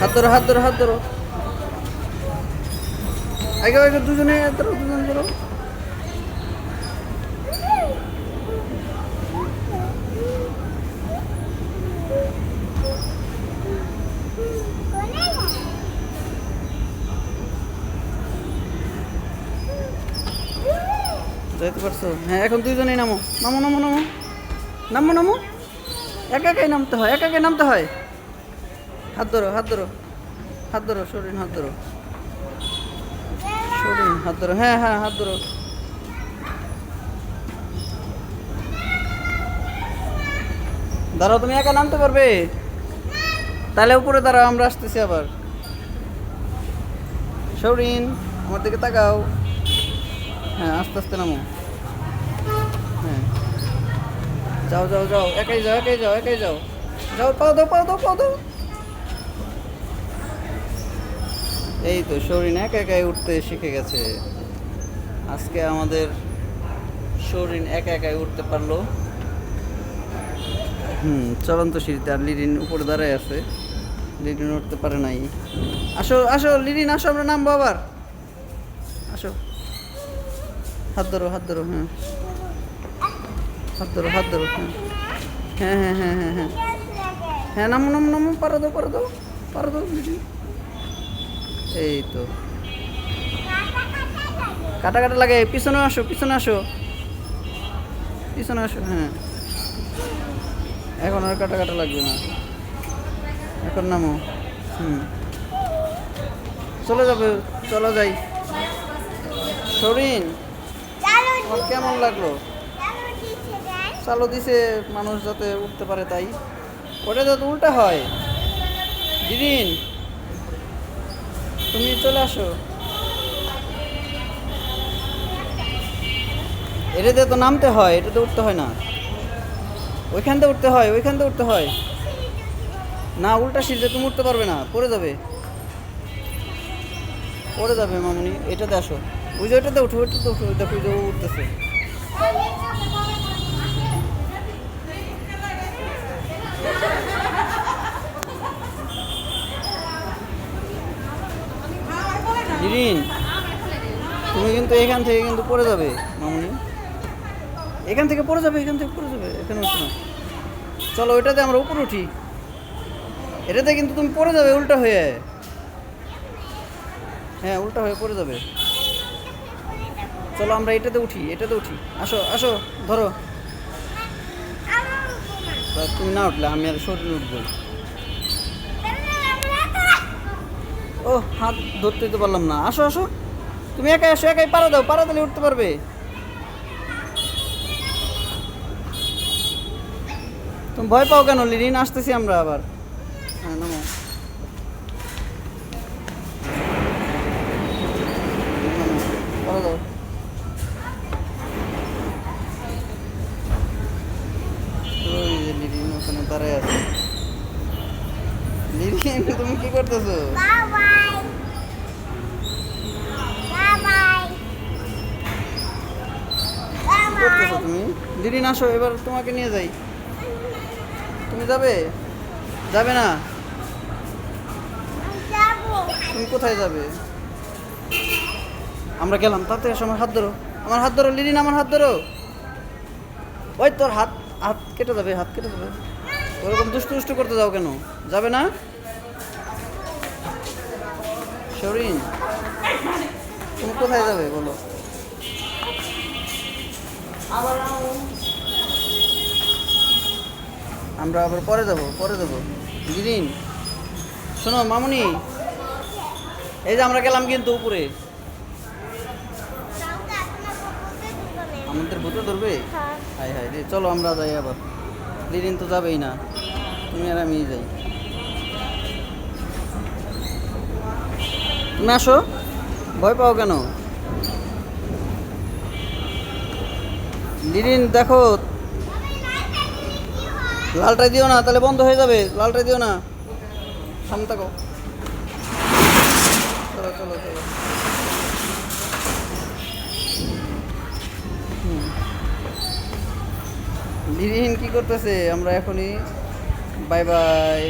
হাত ধরো হাত ধরো হাত ধরো। দুজনে হাত দুজন ধরো। যাইতে পারছ? হ্যাঁ এখন দুইজনেই নামো। নামো নামো নামো। নামো নামো। একা, একাই নামতে হয়, একা, একাই নামতে হয়। হাত ধরো হাত ধরো। হাত ধরো, শরীর, হাত ধরো। শরীর, হাত ধরো। হ্যাঁ হ্যাঁ হাত ধরো। দাঁড়াও, তুমি একা নামতে পারবে? তাহলে উপরে দাঁড়াও, আমরা আসতেছি আবার। শৌরিন, আমার দিকে তাকাও। হ্যাঁ আস্তে আস্তে নামো। হ্যাঁ। যাও যাও যাও। একাই যাও একাই যাও একাই যাও। যাও, পাও দাও পাও দাও পাও দাও। এই তো শরীর একা একাই উঠতে শিখে গেছে। আজকে আমাদের শরীর একা একাই উঠতে পারল। হুম, চলন্ত সিঁড়িতে আর লিরিন উপরে দাঁড়ায় আছে। লিরিন উঠতে পারে নাই। আসো আসো, লিরিন, আসো, আমরা নামবো আবার। আসো। হাত ধরো হাত ধরো হ্যাঁ। হাত ধরো হাত ধরো হ্যাঁ। হ্যাঁ হ্যাঁ হ্যাঁ হ্যাঁ হ্যাঁ। হ্যাঁ নামো নামো নামো, পারো দাও পারো দাও পারো দাও, লিরিন। এই তো কাটা কাটা লাগে, পিছনে আসো পিছনে আসো। পিছনে আসো হ্যাঁ। এখন আর কাটা কাটা লাগবে না। এখন নামো। হুম। চলে যাবে, চলো যাই। সরিন কেমন লাগল? চালু দিছে মানুষ যাতে উঠতে পারে তাই। ওটা যাতে উল্টা হয়। দিদিন চলে আসো। এটাতে তো নামতে হয় এটাতে উঠতে হয় না। ওইখান থেকে উঠতে হয়, ওইখান থেকে উঠতে হয়। না, উল্টা সিটে তুমি উঠতে পারবে না, পড়ে যাবে। পড়ে যাবে মামুনি এটাতে আসো। ওই যে ওইটাতে উঠো ওইটাতে উঠো, দেখো ওই যে উঠতেছে। নিরিন তুমি কিন্তু এখান থেকে কিন্তু পড়ে যাবে মামুনি। এখান থেকে পড়ে যাবে এখান থেকে পড়ে যাবে এখানে উঠো না। চলো ওইটাতে আমরা উপরে উঠি। এটাতে কিন্তু তুমি পড়ে যাবে উল্টা হয়ে। হ্যাঁ উল্টা হয়ে পড়ে যাবে। চলো আমরা এটাতে উঠি এটাতে উঠি। আসো আসো ধরো। তুমি না উঠলে আমি আর শরীর উঠবো। ও হাত ধরতে তো পারলাম না। আসো আসো। তুমি একাই আসো একাই পারা দাও পারা দিলে উঠতে পারবে। তুমি ভয় পাও কেন লিরিন আসতেছি আমরা আবার। হ্যাঁ নামো। নামো, দাও। ওখানে আছে। তুমি কি করতেছো? করতেছো তুমি? লিরিন আসো, এবার তোমাকে নিয়ে যাই। তুমি যাবে? যাবে না? তুমি কোথায় যাবে? আমরা গেলাম, তাতে এসো, আমার হাত ধরো। আমার হাত ধরো লিরিন আমার হাত ধরো। ওই তোর হাত হাত কেটে যাবে, হাত কেটে যাবে। ওরকম দুষ্টু দুষ্টু করতে যাও কেন? যাবে না? শরীন তুমি কোথায় যাবে বলো? আমরা আবার পরে যাব পরে যাব। গিরিন শোনো মামুনি এই যে আমরা গেলাম কিন্তু উপরে। আমাদের ভূতে ধরবে? হাই হাই রে চলো আমরা যাই আবার। লিরিন তো যাবেই না তুমি আর আমি যাই। তুমি আসো। ভয় পাও কেন? লিরিন, দেখো। লালটা দিও না, তাহলে বন্ধ হয়ে যাবে। লালটা দিও না। সামনে থাকো চলো চলো চলো। কি করতেছে? আমরা এখনই বাই বাই।